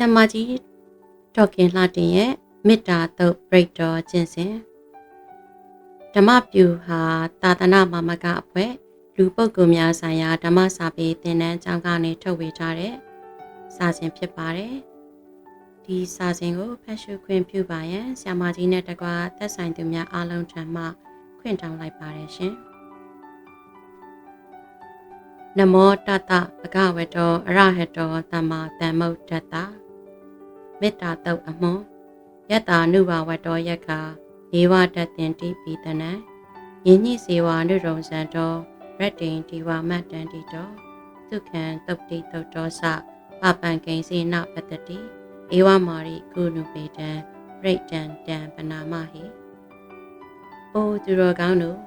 ဆ iam မကြီးဒေါက်ခင်လှတင်ရဲ့မေတ္တာတုတ်ပရိတ်တော်ကျင့်စဉ်ဓမ္မပြူဟာသာသနာမမကအဖွဲလူပုဂ္ဂိုလ်များဆိုင်ရာဓမ္မစာပေသင်တန်းကျောင်းကနေထုတ်ဝေထားတဲ့စာစဉ်ဖြစ်ပါတယ်ဒီစာစဉ်ကိုဖတ်ရှုခွင့်ပြုပါရန်ဆ iam မကြီးနဲ့တကွာသက်ဆိုင်သူများအားလုံးထံမှခွင့်တောင်းလိုက်ပါတယ်ရှင်နမောတတဗဂဝတောအရဟတောသမ္မာသမ္ဗုဒ္ဓတ္တ မေတ္တာတုတ်အမွန်ယတ္တာနုဘဝတောယက္ခာဒေဝတတ်တင်တိပိတနံယဉ်ညိစေဝါနုရုံဇံတောရတ္တိန်ဒီဝမတ္တန်တိတောဒုက္ခံတုတ်တိတုတ်တောစပပံကိဉ္စေနပတ္တတိဧဝမာရိကုဏုပေတံပြိတံတံပနာမဟိအိုသူတော်ကောင်းတို့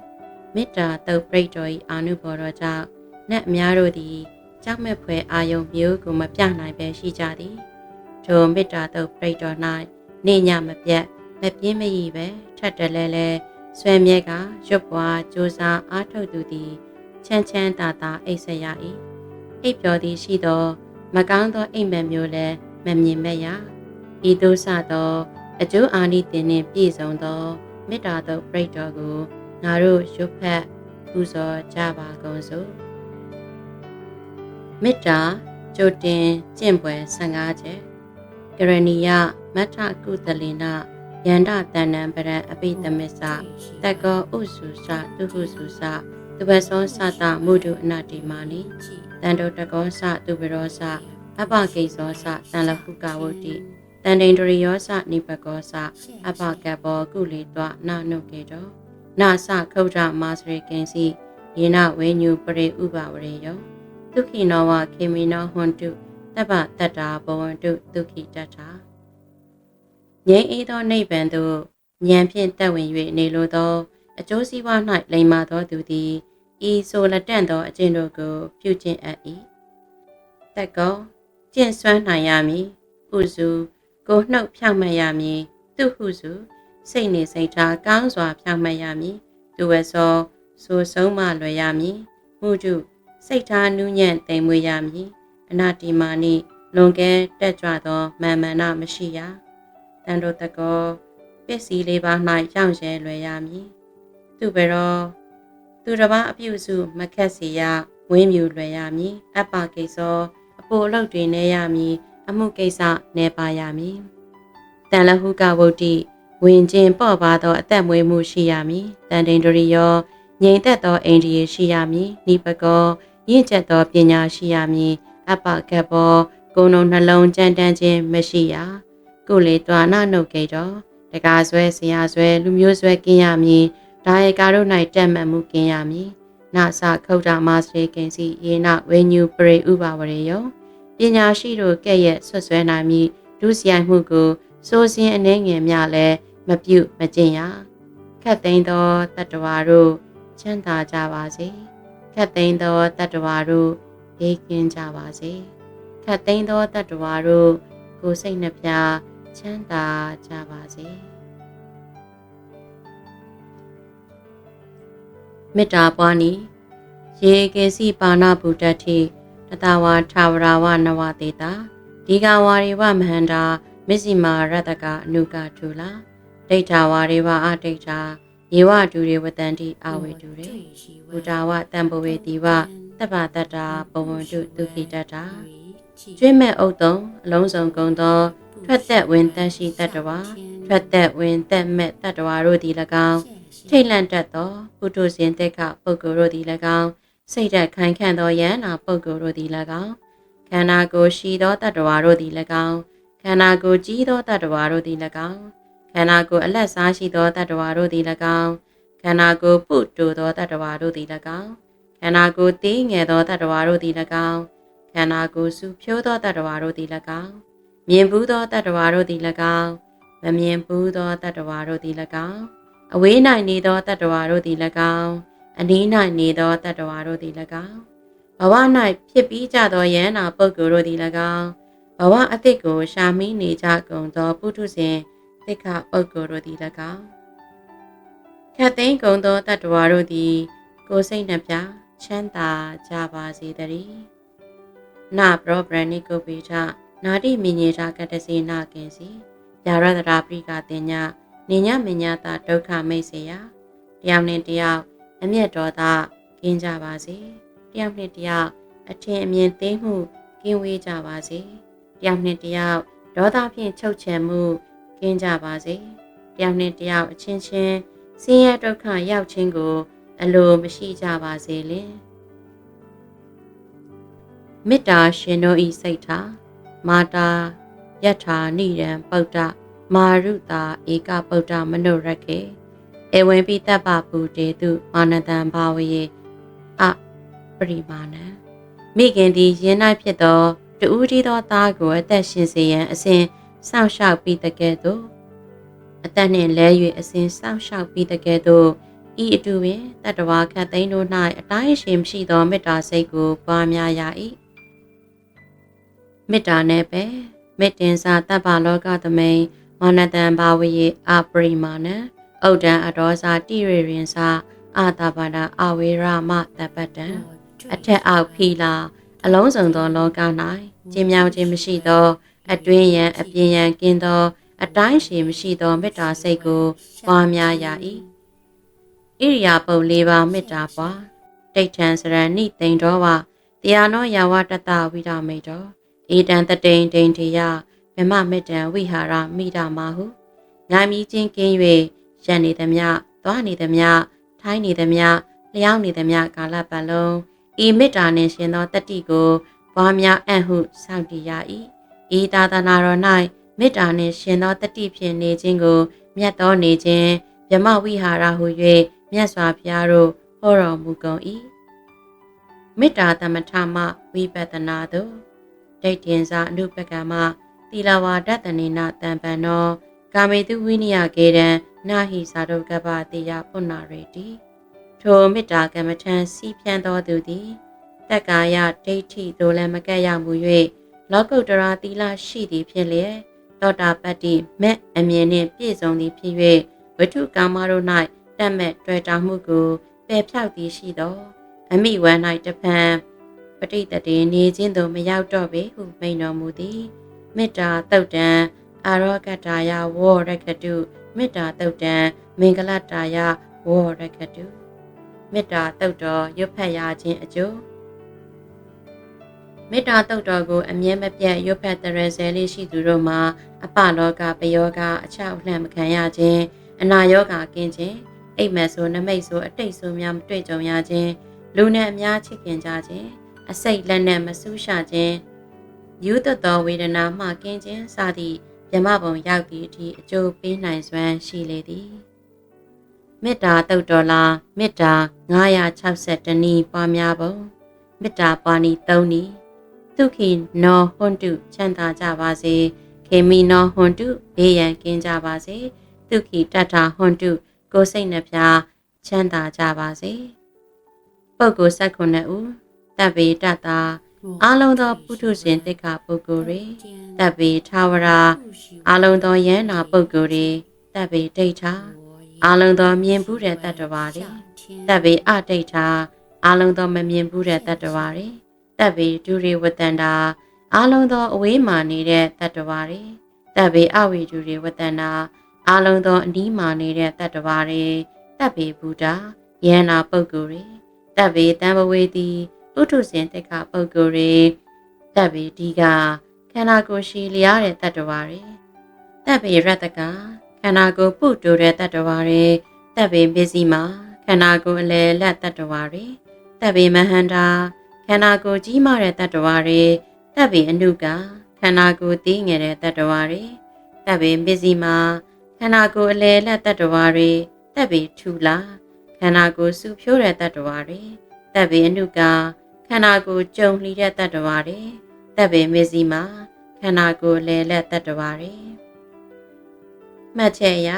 မေတ္တာတုတ်ပြိတ္တော်ဤအာနုဘော်တော်ကြောင့်နတ်အများတို့သည်ကြောက်မဲ့ဖွယ်အာယုံမျိုးကိုမပြနိုင်ပဲရှိကြသည် ထိုမေတ္တာတုတ်ပြိတ္တော်၌နေညမပြတ်မပြင်းမရည်ပဲထပ်တလဲလဲဆွဲမြဲကရွတ်ပွားစူးစားအားထုတ်သူသည်ချမ်းချမ်းသာသာအိပ်ဆက်ရ၏အိပ်ပျော်သည်ရှိသော မကောင်းသောအိမ်မက်မျိုးလည်းမမြင်မဲ့ရဤသို့စသောအကျိုးအာနိသင်နှင့်ပြည့်စုံသောမေတ္တာတုတ်ပြိတ္တော်ကိုငါတို့ရွတ်ဖတ်ပူဇော်ကြပါကုန်စို့မေတ္တာကြိုတင်ကျင့်ပွဲ15ချက် ကရဏီယမထကုသလေနယန္တတဏ္ဏံပရံအပိသမစ္ဆတက္ကောဥစုစတုဟုစုစသူဘသောစတမုဒုအနတိမာနိတန်တုတကောစသူဘရောစအပကိသောစတန်လဟုကဝုတိတန်တိန်တရိယောစနိပကောစအပကဘောကုလီတွနာနုကေတောနာစခုဒ္ဓမာစရိကင်စီယေနဝေညုပရိဥပဝရေယောဒုက္ခိနောဝခေမိနောဟွန်တု တပ္ပတတ္တာဘဝန္တုဒုက္ခိတတ္ထာငြိမ်းအေးသောနိဗ္ဗာန်သို့ဉာဏ်ဖြင့်တက်ဝင်၍နေလိုသော အကျိုးစီးပွား၌လိမ္မာသောသူသည်ဤဆိုလက်တန့်သောအကျင့်တို့ကိုပြုကျင့်အပ်၏တက်ကောကျင့်စွမ်းနိုင်ရမည်ဟုစုကိုနှုတ်ဖြောင့်မတ်ရမည်သူဟုစုစိတ်နေစိတ်ထားကောင်းစွာဖြောင့်မတ်ရမည်သူဝဲသောဆိုဆုံးမလွယ်ရမည်မှုတုစိတ်ထားနူးညံ့သိမ်မွေ့ရမည် အနာတိမာနိလွန်ကဲတက်ကြွသောမာမန္နမရှိရတန်တို့တကောပစ္စည်းလေးပါး၌ရောက်ရဲလွယ်ရမည်သူဘရောသူတစ်ပါးအပြုစုမခက်စီရဝင်းမြူလွယ်ရမည်အပ္ပကိစ္စအပိုအလုပ်တွေနေရမည်အမှုကိစ္စနေပါရမည်တန်လဟုကဝုတ်တိဝင်ခြင်းပေါ့ပါသောအသက်မွေးမှုရှိရမည်တန်တိန်တရီယောငြိမ်သက်သောအိန္ဒိယရှိရမည်နိပကောရင့်ကျက်သောပညာရှိရမည် အပကဘောကိုယ်လုံးနှလုံးကြမ်းတမ်းခြင်းမရှိရကိုလေတွာနာနှုတ်ကေတော်တကားဆွဲဆရာဆွဲလူမျိုးဆွဲกินရမည်ဒါယေကာတို့၌တက်မှတ်မှုกินရမည်နာစခုတ်တာမစရေကင်စီယေနဝေညူပရိဥပဝရေယောပညာရှိတို့ကဲ့ရဲ့ဆွဆွဲနိုင်မည်ဒုစရိုက်မှုကိုစိုးစင်းအနေငယ်များလည်းမပြုတ်မကျင်ရခတ်သိမ်းသောတတ္တဝါတို့ချမ်းသာကြပါစေခတ်သိမ်းသောတတ္တဝါတို့ ဘေးကင်းကြပါစေခတ်သိမ်းသောတတ္တဝါတို့ကိုယ်စိတ်နှပြချမ်းသာကြပါစေမေတ္တာပွားနီရေကေစီပါဏဗုဒ္ဓတိတတဝါထာဝရဝနဝတေတာဒီကဝါရိဝမဟန္တာမစ္စည်းမာရတကအနုကထူလာဒိဋ္ဌာဝါရိဝအဒိဋ္ဌာယေဝတူရေဝတန္တိအဝေတူရေဘုဒ္ဓဝတံပဝေတိဝ တပ္ပတတ္တာဘဝန္တုဒုက္ခိတတ္တာကျွေးမဲ့ဥတုံအလုံးစုံကုန်သော ထွက်သက်ဝင်တရှိတတ္တဝါထွက်သက်ဝင်သက်မဲ့တတ္တဝါတို့သည်၎င်းထိတ်လန့်တတ်သောပုထုဇဉ်တက်ကပုဂ္ဂိုလ်တို့သည်၎င်းစိတ်ဓာတ်ခိုင်ခန့်သောယန္နာပုဂ္ဂိုလ်တို့သည်၎င်းခန္ဓာကိုယ်ရှိသောတတ္တဝါတို့သည်၎င်းခန္ဓာကိုယ်ကြီးသောတတ္တဝါတို့သည်၎င်းခန္ဓာကိုယ်အလက်စားရှိသောတတ္တဝါတို့သည်၎င်းခန္ဓာကိုယ်ပုတူသောတတ္တဝါတို့သည်၎င်းခ န္ဓာကိုယ်သေးငယ်သောတတ္တဝါတို့သည်၎င်းခန္ဓာကိုယ်စုဖြိုးသောတတ္တဝါတို့သည်၎င်းမြင်ဘူးသောတတ္တဝါတို့သည်၎င်းမမြင်ဘူးသောတတ္တဝါတို့သည်၎င်းအဝေး၌နေသောတတ္တဝါတို့သည်၎င်းအနီး၌နေသောတတ္တဝါတို့သည်၎င်းဘဝ၌ဖြစ်ပြီးကြသောယန္နာပုဂ္ဂိုလ်တို့သည်၎င်းဘဝအတိတ်ကိုရှာမီးနေကြကုန်သောပုထုဇဉ်တိခပုဂ္ဂိုလ်တို့သည်၎င်းခတ်သိမ်းကုန်သောတတ္တဝါတို့သည်ကိုယ်စိတ်နှပြ ချမ်းသာကြပါစေတည်းနပရောပရဏိကုပိထနာတိမင်ညေတာကတစေနာကင်စီယာရတရာပရိကတင်ညာနေညမညာတာဒုက္ခမိတ်စေယတယောက်နဲ့တယောက်အမျက်တော်သာကင်းကြပါစေတယောက်နဲ့တယောက်အထင်အမြင်သိမှုကင်းဝေးကြပါစေတယောက်နဲ့တယောက်ဒေါသဖြင့်ချုပ်ချယ်မှုကင်းကြပါစေတယောက်နဲ့တယောက်အချင်းချင်းဆင်းရဲဒုက္ခရောက်ခြင်းကို အလိုမရှိကြပါစေလင်မေတ္တာရှင်တို့ဤစိတ်ထားမာတာယထာနိရံပုဒ္ဒမာရုတာဧကပုဒ္ဒမနုရခေဧဝံပိတ္တပပူတေတုမာနတံဘာဝယေအပရိမာဏံမိခင်သည်ယင်း၌ဖြစ်သောတူဦးတီသောသားကိုအသက်ရှင်စေရန်အစဉ်စောင့်ရှောက်ပြီးတကဲ့သို့အသက်နှင့်လဲ၍အစဉ်စောင့်ရှောက်ပြီးတကဲ့သို့ ဤအတူပင်တတဝါခတ်သိန်းတို့၌အတိုင်းရှင်ရှိသောမေတ္တာစိတ်ကိုပွားများရ၏မေတ္တာနဲ့ပဲမေတ္တင်စာတပ်ပါလောကသမိန်မာနတံဘာဝယေအပရိမာဏံဩဒံအဒောစာတိရရင်စာအာတာပါဒအဝေရမတပတ္တံအထက်အောက်ဖီလာ အလုံးစုံသောလောက၌ကျင်းမြောင်းခြင်းမရှိသော အတွင်းရန်အပြင်ရန်ကင်းသော အတိုင်းရှိမရှိသောမေတ္တာစိတ်ကိုပွားများရ၏ ဣရိယာပုတ်၄ပါးမေတ္တာပွားတိဋ္ဌံစရဏိသိန်တော်ဝတရားနောယာဝတတဝိဒမေတော်ဧတံတတိန်ဒိန်တေယမြမမေတ္တံဝိဟာရမိဒမဟုငါမြည်ချင်းကင်း၍ရန်နေသမျှသွားနေသမျှထိုင်းနေသမျှလျောင်းနေသမျှကာလပတ်လုံးဤမေတ္တာနှင့်ရှင်သောတတိကိုပွားများအံ့ဟုစောင့်တည်ရ၏ဤသာသနာတော်၌မေတ္တာနှင့်ရှင်သောတတိဖြင့်နေခြင်းကိုမြတ်သောနေခြင်းမြမဝိဟာရဟု၍ မြတ်စွာဘုရားတို့ဟောတော်မူကုန်၏မေတ္တာသမထမဝိပဿနာသို့ဒိဋ္ဌင်စာအနုပကမသီလဝါဒတနေနတံပံနောကာမေတုဝိနိယကေရံနာဟိသာဒုကပ္ပတေယပုဏ္ဏရေတိထိုမေတ္တာကမ္မထံစီးဖြန်းတော်သူသည်တက္ကာယဒိဋ္ဌိသို့လည်းမကဲ့ရမှု၍လောကုတ္တရာသီလရှိသည်ဖြစ်လျက်သောတာပတ္တိမဲ့အမြင်နှင့်ပြည့်စုံသည်ဖြစ်၍ဝိထုကာမတို့၌ တက်မဲ့တွေ့တာမှုကိုပယ်ဖြောက်သည်ရှိသောအမိဝမ်း၌တဖန်ပဋိတတေနေခြင်းသို့မရောက်တော့ပေဟုမိန်တော်မူသည်မေတ္တာတုတ်တံအာရောဂတာယဝောရကတုမေတ္တာတုတ်တံမင်္ဂလတာယဝောရကတုမေတ္တာတုတ်တော်ရွတ်ဖတ်ရခြင်းအကျိုးမေတ္တာတုတ်တော်ကိုအမြဲမပြတ်ရွတ်ဖတ်တရဆဲလေးရှိသူတို့မှာအပလောကပယောကအချောက်လှမ်းမခံရခြင်းအနာယောဂကင်းခြင်း အိပ်မက်ဆိုနမိတ်ဆိုအတိတ်ဆိုများမတွေ့ကြုံရခြင်းလူနဲ့အများချစ်ခင်ကြခြင်းအစိတ်လက်နဲ့မဆူးရှာခြင်းယူသသောဝေဒနာမှကင်းခြင်းစသည့်မြမဘုံရောက်သည့်အထိအကျိုးပေးနိုင်စွမ်းရှိလေသည်မေတ္တာတုတ်တော်လာမေတ္တာ962နည်းပွားများပုံမေတ္တာပါဏီ3နည်းဒုက္ခိနောဟွန်တုချမ်းသာကြပါစေခေမီနောဟွန်တုဘေးရန်ကင်းကြပါစေဒုက္ခိတတဟွန်တု ကိုယ်စိတ်နှပြချမ်းသာကြပါစေပုဂ္ဂိုလ်16ဦးတပ်ပေတတာအလုံးသောပုထုဇဉ်တိက္ခပုဂ္ဂိုလ်တွေတပ်ပေထာဝရာအလုံးသောယန္နာပုဂ္ဂိုလ်တွေတပ်ပေဒိဋ္ဌာအလုံးသောမြင်ဘူးတဲ့တတ္တဝါတွေတပ်ပေအဒိဋ္ဌာအလုံးသောမမြင်ဘူးတဲ့တတ္တဝါတွေတပ်ပေဒုရိဝတ္တန္တာအလုံးသောအဝေးမှနေတဲ့တတ္တဝါတွေတပ်ပေအဝိဒုရိဝတ္တန္တာ အလုံးသောအနီးမှနေတဲ့တတ္တဝါတွေတပ်ပေဘုဒ္ဓယန္နာပုဂ္ဂိုလ်တွေတပ်ပေတံဘဝေတိပုထုဇဉ်တက်ခပုဂ္ဂိုလ်တွေတပ်ပေဒီကခန္ဓာကိုယ်ရှိလျားတဲ့တတ္တဝါတွေတပ်ပေရတ္တကခန္ဓာကိုယ်ပုတူတဲ့တတ္တဝါတွေတပ်ပေပစ္စည်းမှာခန္ဓာကိုယ်အလယ်လက်တတ္တဝါတွေတပ်ပေမဟန္တာခန္ဓာကိုယ်ကြီးမားတဲ့တတ္တဝါတွေတပ်ပေအနုကခန္ဓာကိုယ်သေးငယ်တဲ့တတ္တဝါတွေတပ်ပေပစ္စည်းမှာခ န္ဓာကိုယ်အလယ်လက်တတ္တဝါတွေတပ်ပေထူလာခန္ဓာကိုယ်စုဖြိုးတဲ့တတ္တဝါတွေတပ်ပေအနုကခန္ဓာကိုယ်ကြုံလှီတဲ့တတ္တဝါတွေတပ်ပေမစ္စည်းမှာခန္ဓာကိုယ်လဲလက်တတ္တဝါတွေမှတ်ချက်အရ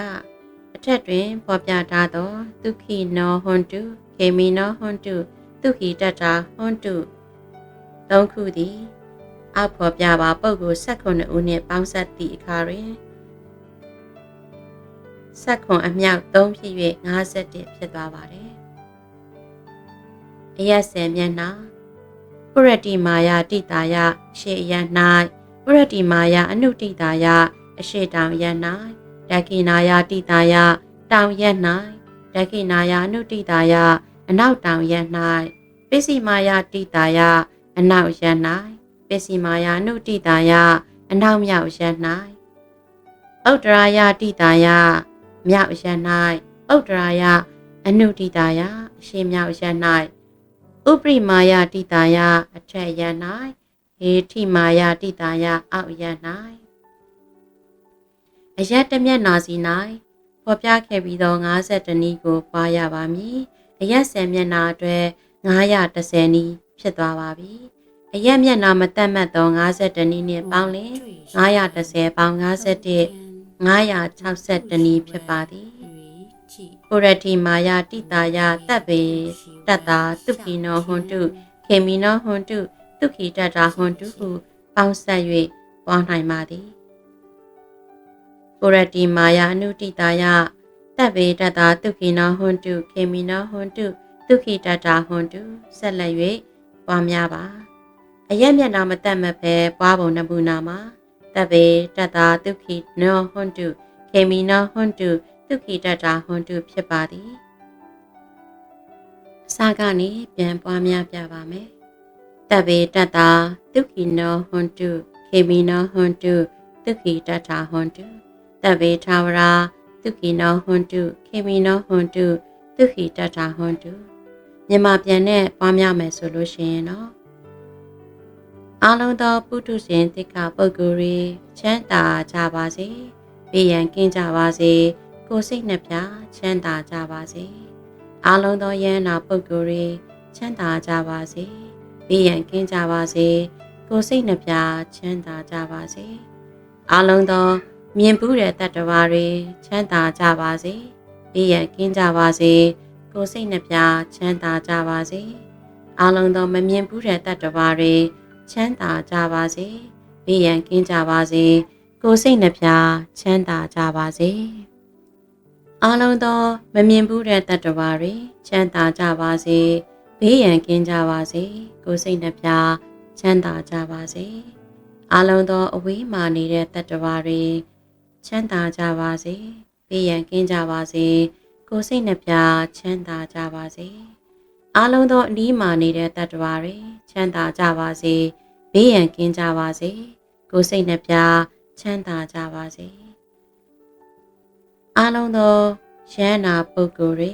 အထက်တွင်ဖော်ပြထားသောဒုက္ခိနောဟွန်တုခေမီနောဟွန်တုဒုက္ခိတတ္တာဟွန်တုသုံးခုသည်အောက်ဖော်ပြပါပုဂ္ဂိုလ်16ဦးနှင့်ပေါင်းစပ်သည့်အခါတွင် ဆက်ခွန်အမြောက်3ဖြစ်၍51ဖြစ်သွားပါတယ်။အရက်ဆယ်မျက်နှာပုရတိမာယာတိတာယရှေ့ရ၌ပုရတိမာယအနုတိတာယအရှိတောင်ရက်၌ဒကိနာယတိတာယတောင်ရက်၌ဒကိနာယအနုတိတာယအနောက်တောင်ရက်၌ပိစီမာယတိတာယအနောက်ရက်၌ပိစီမာယအနုတိတာယအနောက်မြောက်ရက်၌ဥတ္တရာယတိတာယ မြောက်ရက်၌ဥတ္တရာယအနုတိတာယအရှိမြောက်ရက်၌ဥပရိမာယတိတာယအထက်ရက်၌ဟေထိမာယတိတာယအောက်ရက်၌အရက်တစ်မျက်နာစီ၌ဖော်ပြခဲ့ပြီးသော50နည်းကိုပွားရပါမည်အရက်10မျက်နာအတွက်930နည်းဖြစ်သွားပါပြီအရက်မျက်နာမတက်မှတ်သော50နည်းနဲ့ပေါင်းလင်930ပေါင်း51 960နည်းဖြစ်ပါသည်ပုရတိမာယာတိတာယတပ်ပေတတ္တာတုခိနောဟွန်တုခေမီနောဟွန်တုတုခိတတ္တာဟွန်တုဟုပေါင်းဆက်၍ပွားနိုင်ပါသည်ပုရတိမာယာအနုတိတာယတပ်ပေတတ္တာတုခိနောဟွန်တုခေမီနောဟွန်တုတုခိတတ္တာဟွန်တုဆက်လက်၍ပွားများပါအရက်မျက်နာမတက်မဖဲပွားပုံနမူနာမှာ တပ်ပေတတ္တာတုခိနောဟွန်တုခေမီနောဟွန်တုဒုက္ခိတတာဟွန်တုဖြစ်ပါသည်အစကနေပြန်ပွားများပြပါမယ်တဗေတတာဒုက္ခိနောဟွန်တုခေမိနောဟွန်တုဒုက္ခိတတာဟွန်တုတဗေထာဝရာဒုက္ခိနောဟွန်တုခေမိနောဟွန်တုဒုက္ခိတတာဟွန်တုမြန်မာပြန်နဲ့ပွားများမယ်ဆိုလို့ရှိရင်တော့ အားလုံးသောပုထုဇဉ်တိက္ခပုဂ္ဂိုလ်တွေချမ်းသာကြပါစေ၊ပြည်ရန်ကင်းကြပါစေ။ကိုစိတ်နှပြချမ်းသာကြပါစေအားလုံးသောယန္နာပုဂ္ဂိုလ်တွေချမ်းသာကြပါစေဘေးရန်ကင်းကြပါစေကိုစိတ်နှပြချမ်းသာကြပါစေအားလုံးသောမြင်ဘူးတဲ့တတ္တဝါတွေချမ်းသာကြပါစေဘေးရန်ကင်းကြပါစေကိုစိတ်နှပြချမ်းသာကြပါစေအားလုံးသောမမြင်ဘူးတဲ့တတ္တဝါတွေ ချမ်းသာကြပါစေဘေးရန်ကင်းကြပါစေကိုစိတ်နှပြချမ်းသာကြပါစေအားလုံးသောမမြင်ဘူးတဲ့တတ္တဝါတွေချမ်းသာကြပါစေဘေးရန်ကင်းကြပါစေကိုယ်စိတ်နှပြချမ်းသာကြပါစေအားလုံးသောအဝေးမှနေတဲ့တတ္တဝါတွေချမ်းသာကြပါစေဘေးရန်ကင်းကြပါစေကိုယ်စိတ်နှပြချမ်းသာကြပါစေ အားလုံးသောအနီးမှနေတဲ့တတ္တဝါတွေချမ်းသာကြပါစေဘေးရန်ကင်းကြပါစေကိုယ်စိတ်နှပြချမ်းသာကြပါစေအားလုံးသောရဟန္တာပုဂ္ဂိုလ်တွေ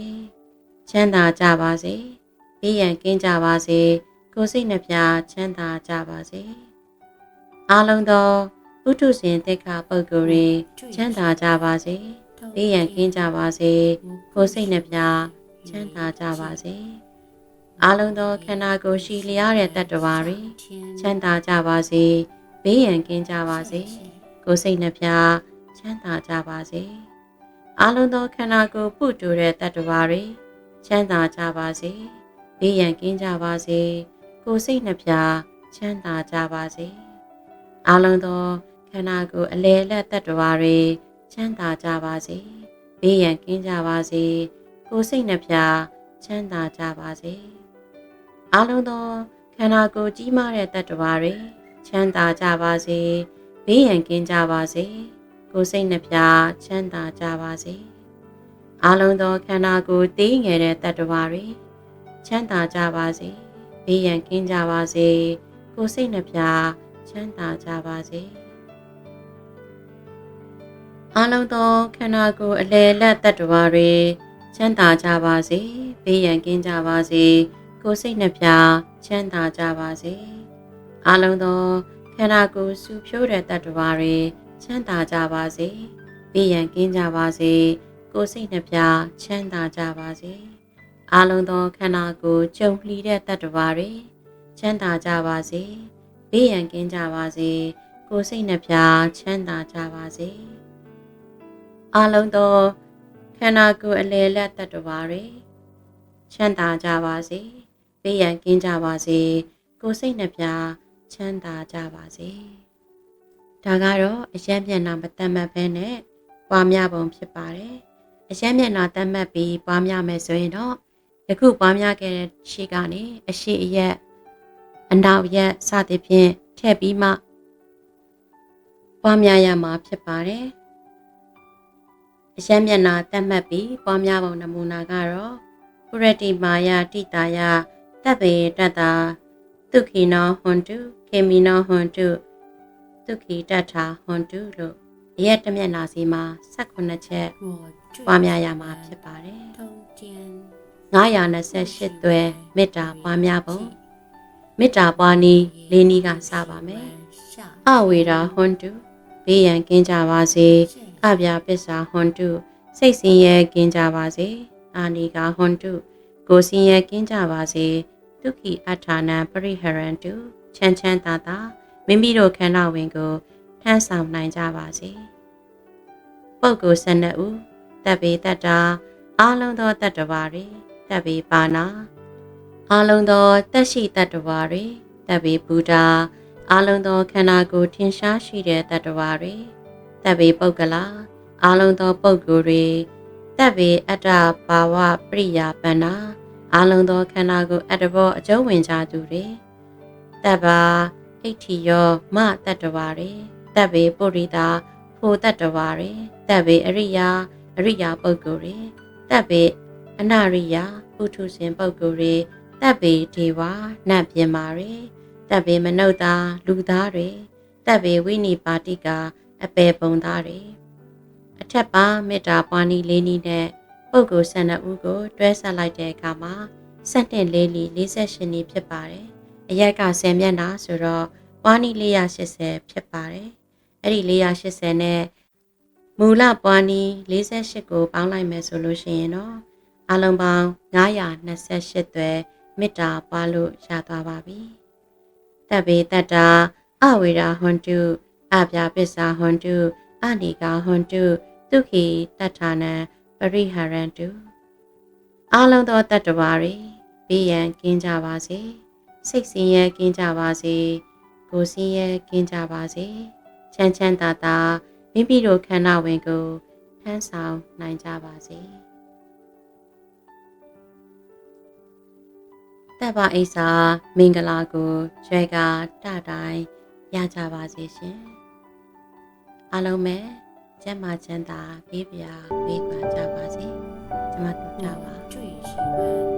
ချမ်းသာကြပါစေဘေးရန်ကင်းကြပါစေကိုယ်စိတ်နှပြချမ်းသာကြပါစေအားလုံးသောပုထုဇဉ်တက်ခပုဂ္ဂိုလ်တွေချမ်းသာကြပါစေဘေးရန်ကင်းကြပါစေကိုယ်စိတ်နှပြချမ်းသာကြပါစေ အားလုံးသောခန္ဓာကိုယ်ရှိလျားတဲ့တတ္တဝါတွေချမ်းသာကြပါစေဘေးရန်ကင်းကြပါစေကိုယ်စိတ်နှပြချမ်းသာကြပါစေအလုံးသောခန္ဓာကိုယ်ပုတူတဲ့တတ္တဝါတွေချမ်းသာကြပါစေဘေးရန်ကင်းကြပါစေကိုယ်စိတ်နှပြချမ်းသာကြပါစေအလုံးသောခန္ဓာကိုယ်အလေလက်တတ္တဝါတွေချမ်းသာကြပါစေဘေးရန်ကင်းကြပါစေကိုယ်စိတ်နှပြချမ်းသာကြပါစေ အလုံးသောခန္ဓာကိုယ်ကြီးမားတဲ့တတ္တဝါတွေချမ်းသာကြပါစေဘေးရန်ကင်းကြပါစေကိုယ်စိတ်နှပြချမ်းသာကြပါစေအားလုံးသောခန္ဓာကိုယ်တည်ငယ်တဲ့တတ္တဝါတွေချမ်းသာကြပါစေဘေးရန်ကင်းကြပါစေကိုယ်စိတ်နှပြချမ်းသာကြပါစေအားလုံးသောခန္ဓာကိုယ်အလယ်လက်တတ္တဝါတွေချမ်းသာကြပါစေဘေးရန်ကင်းကြပါစေ ကိုယ်စိတ်နှပြချမ်းသာကြပါစေအားလုံးသောခန္ဓာကိုယ်စူဖြိုးတဲ့တတ္တဝါတွေချမ်းသာကြပါစေ။ဘေးရန်ကင်းကြပါစေ။ကိုယ်စိတ်နှပြချမ်းသာကြပါစေ။အားလုံးသောခန္ဓာကိုယ်ကြုံလှီတဲ့တတ္တဝါတွေချမ်းသာကြပါစေ။ဘေးရန်ကင်းကြပါစေ။ကိုယ်စိတ်နှပြချမ်းသာကြပါစေ။အားလုံးသောခန္ဓာကိုယ်အလယ်လက်တတ္တဝါတွေချမ်းသာကြပါစေ။ ဘေးရန်ကင်းကြပါစေ။ကိုယ်စိတ်နှပြချမ်းသာကြပါစေ။ဒါကတော့အရမ်းမျက်နှာမတတ်မှတ်ဘဲနဲ့ပွားများပုံဖြစ်ပါတယ်အရမ်းမျက်နှာတတ်မှတ်ပြီးပွားများမယ်ဆိုရင်တော့ယခုပွားများခဲ့တဲ့ရှေ့ကနေအရှိအရက်အနောက်ရက်စသဖြင့်ထည့်ပြီးမှပွားများရမှာဖြစ်ပါတယ်။အရှမ်းမျက်နှာတက်မှတ်ပြီးပွားများပုံနမူနာကတော့ပုရတိမာယတိတာယ တပ်ပေတတ္တာဒုက္ခိနောဟွန်တုခေမီနောဟွန်တုဒုက္ခိတတ္ထာဟွန်တုလို့အရက်တမျက်နာစီမှာ18ချက်ပွားများရမှာဖြစ်ပါတယ်928သွဲမေတ္တာပွားများပုံမေတ္တာပွားနည်းလေးနည်းကစပါမယ်အဝေရာဟွန်တုဘေးရန်ကင်းကြပါစေအပြာပစ္စာဟွန်တုစိတ်ဆင်းရဲကင်းကြပါစေအာနိကာဟွန်တုကိုယ်ဆင်းရဲကင်းကြပါစေ ဒုက္ခိအထာနံပရိဟရန္တုချမ်းချမ်းသာသာမိမိတို့ခန္ဓာဝင်ကိုထမ်းဆောင်နိုင်ကြပါစေပုဂ္ဂိုလ်12ဦးတပ်ပေတတ္တာအာလုံးသောတတ္တဝါတွေတပ်ပေပါဏာအာလုံးသောတက်ရှိတတ္တဝါတွေတပ်ပေဗုဒ္ဓအာလုံးသောခန္ဓာကိုယ်ထင်ရှားရှိတဲ့တတ္တဝါတွေတပ်ပေပုဂ္ဂလာအာလုံးသောပုဂ္ဂိုလ်တွေတပ်ပေအတ္တဘာဝပရိယာပန္နာ အာလုံးသောခန္ဓာကိုယ်အတ္တဘောအကျုံးဝင်ကြသူတွေတပ်ပါဣဋ္ဌိယောမတတ္တဝါတွေတပ်ပေပုရိတာဖို့တတ္တဝါတွေတပ်ပေအရိယာအရိယာပုဂ္ဂိုလ်တွေတပ်ပေအနရိယာပုထုဇဉ်ပုဂ္ဂိုလ်တွေတပ်ပေဒေဝနတ်ပြမာတွေတပ်ပေမနုဿာလူသားတွေတပ်ပေဝိနိပါတိကအပေပုံသားတွေအထက်ပါမေတ္တာပွားနည်းလေးနည်းနဲ့ ပုဂ္ဂိုလ်12ဦးကိုတွဲဆက်လိုက်တဲ့အခါမှာ7လေးလီ48နည်းဖြစ်ပါတယ်အရက်က10မျက်နှာဆိုတော့ပွားနည်း480ဖြစ်ပါတယ်အဲ့ဒီ480နဲ့မူလပွားနည်း48ကိုပေါင်းလိုက်မယ်ဆိုလို့ရှိရင်တော့အလုံးပေါင်း928သွဲမေတ္တာပွားလို့ရသွားပါပြီတပ်ပေတတ္တာအဝေရာဟွန်တုအပြာပစ္စာဟွန်တုအနိကာဟွန်တုဒုက္ခိတတ္ထာနံ ပရိဟရန္တုအလုံးသောတတ္တဝါတွေဘေးရန်ကင်းကြပါစေစိတ်ဆင်းရဲကင်းကြပါစေကိုယ်ဆင်းရဲကင်းကြပါစေချမ်းချမ်းသာသာမိမိတို့ခန္ဓာဝင်ကိုထမ်းဆောင်နိုင်ကြပါစေတပ်ပါအိစာမင်္ဂလာကိုကျွဲကတတိုင်းရကြပါစေရှင်အားလုံးပဲ ကျမ်းမာချမ်းသာပေးပါပေးပါကြပါစေကျမတို့ကြပါကျွေးရှိပါ